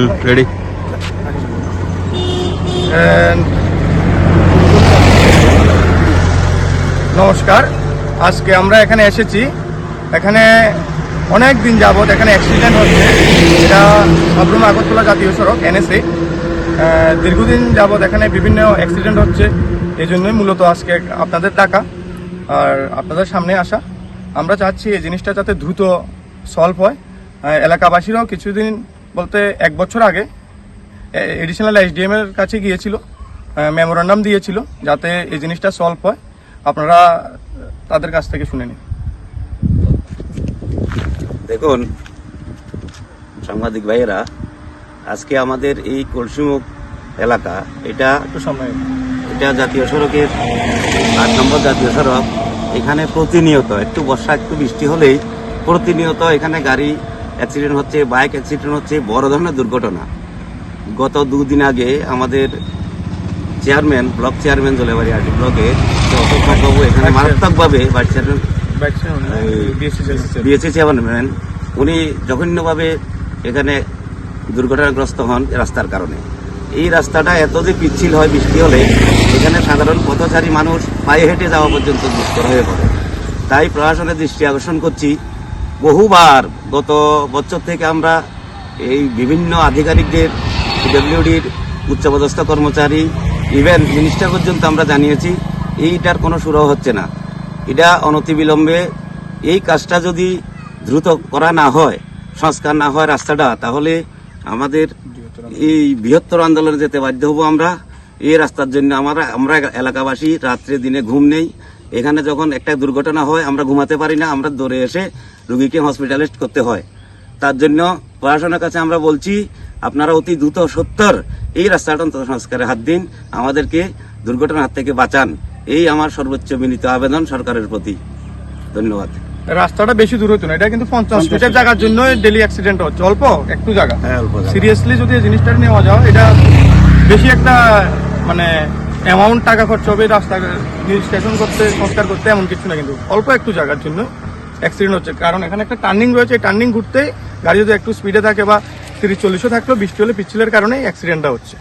হুম ready নমস্কার। আজকে আমরা এখানে এসেছি। এখানে অনেক দিন যাবত এখানে অ্যাক্সিডেন্ট হচ্ছে। এটা সাবরুম আগরতলা জাতীয় সড়ক এনএসএ দীর্ঘদিন যাবত এখানে বিভিন্ন অ্যাক্সিডেন্ট হচ্ছে। এই জন্যই মূলত আজকে আপনাদের ডাকা। আর আপনাদের সামনে আসা। আমরা চাচ্ছি এই জিনিসটা যাতে দ্রুত সলভ হয়। এলাকাবাসীরাও কিছুদিন বলতে এক বছর আগে এডিশনাল এসডিএম এর কাছে গিয়েছিল মেমোরান্ডাম দিয়েছিল যাতে এই জিনিসটা সলভ হয়। আপনারা তাদের কাছ থেকে শুনে নিন। দেখুন সাংবাদিক ভাইয়েরা আজকে আমাদের এই কলসিমুখ এলাকা এটা একটু সময় এটা জাতীয় সড়কের আট নম্বর জাতীয় সড়ক। এখানে প্রতিনিয়ত একটু বর্ষা একটু বৃষ্টি হলেই প্রতিনিয়ত এখানে গাড়ি অ্যাক্সিডেন্ট হচ্ছে বাইক অ্যাক্সিডেন্ট হচ্ছে বড় ধরনের দুর্ঘটনা। গত দুদিন আগে আমাদের chairman block chairman Jalebari RT ব্লকে অশোক বাবু এখানে মারাত্মকভাবে ভাইস চেয়ারম্যান বিএসসি চেয়ারম্যান উনি জঘন্যভাবে এখানে দুর্ঘটনাগ্রস্ত হন রাস্তার কারণে। এই রাস্তাটা এত যে পিচ্ছিল হয় বৃষ্টি হলে এখানে সাধারণ পথচারী মানুষ পায়ে হেঁটে যাওয়া পর্যন্ত দুষ্কর হয়ে পড়ে। তাই প্রশাসনের দৃষ্টি আকর্ষণ করছি বহুবার গত বছর থেকে আমরা এই বিভিন্ন আধিকারিকদের পিডব্লিউডির উচ্চপদস্থ কর্মচারী, ইভেন মিনিস্টার পর্যন্ত আমরা জানিয়েছি, এইটার কোনো সুরাহ হচ্ছে না। এটা অনতিবিলম্বে এই কাজটা যদি দ্রুত করা না হয়, সংস্কার না হয় রাস্তাটা, তাহলে আমাদের এই বৃহত্তর আন্দোলনে যেতে বাধ্য হব আমরা। এই রাস্তার জন্য আমরা আমরা এলাকাবাসী রাত্রে দিনে ঘুম নেই। এখানে যখন একটা দুর্ঘটনা হয় আমরা ঘুমাতে পারি না আমরা দৌড়ে এসে রুগীকে হসপিটালাইজড করতে হয়। তার জন্য প্রশাসনের কাছে আমরা বলছি আপনারা অতি দ্রুত সত্তর এই রাস্তাটা অন্তত সংস্কারে হাত দিন আমাদেরকে দুর্ঘটনার হাত থেকে বাঁচান। এই আমার সর্বোচ্চ বিনীত আবেদন সরকারের প্রতি। ধন্যবাদ। রাস্তাটা বেশি দূর হতো না এটা কিন্তু পঞ্চাশ মিটার জায়গার জন্য ডেলি অ্যাক্সিডেন্ট হচ্ছে। অল্প একটু জায়গা। হ্যাঁ অল্প সিরিয়াসলি যদি এই জিনিসটা নেওয়া যাও এটা বেশি একটা মানে অ্যামাউন্ট টাকা খরচ হবে রাস্তা স্টেশন করতে সংস্কার করতে এমন কিছু না কিন্তু। অল্প একটু জায়গার জন্য। অ্যাক্সিডেন্ট হচ্ছে। কারণ এখানে একটা টার্নিং রয়েছে। এই টার্নিং ঘুরতে গাড়ি যদি একটু স্পিডে থাকে বা তিরিশ চল্লিশও থাকলেও বৃষ্টি হলে পিচ্ছিলের কারণে অ্যাক্সিডেন্টটা হচ্ছে।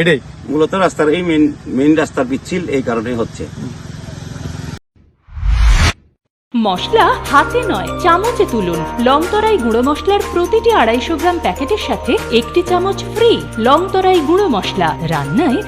এটাই। মূলত রাস্তার এই মেন মেন রাস্তার পিচ্ছিল এই কারণেই হচ্ছে। মশলা হাতে নয় চামচে তুলুন। লংতরাই গুঁড়ো মশলার প্রতিটি আড়াইশো গ্রাম প্যাকেটের সাথে একটি চামচ ফ্রি লংতরাই গুঁড়ো মশলা। রান্নায়